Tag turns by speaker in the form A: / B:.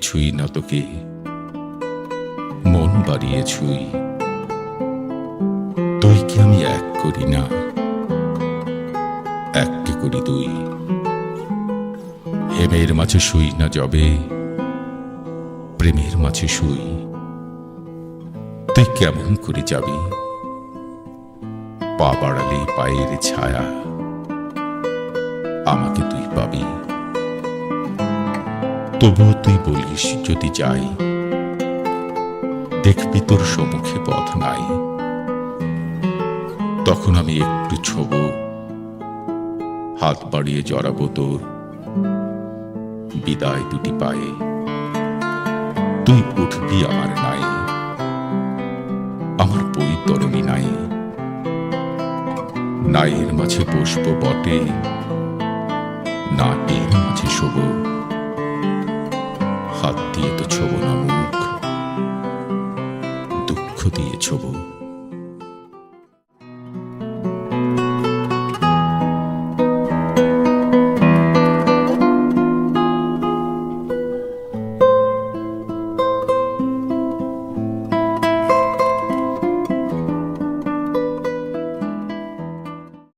A: ছুঁই না তোকে, মন বাড়িয়ে ছুঁই। তুই কি আমি এক করি না? এককে করি তুই হেমের মাঝে শুই না যবে প্রেমের মাঝে শুই। তুই কেমন করে যাবি? পা বাড়ালে পায়ের ছায়া, আমাকে তুই পাবি। তবুও তুই বলিস, যদি যাই, দেখবি তোর সম্মুখে পথ নাই। তখন আমি একটু ছোব, হাত বাড়িয়ে জড়াবো তোর বিদায় দুটি পায়ে। তুই উঠবি আমার নাই, আমার বৈতরণী নাই। নাইয়ের মাঝে বসব বটে না এর মাঝে শোব। হাত দিয়ে তো ছোব না মুখ। দুঃখ দিয়ে ছোব।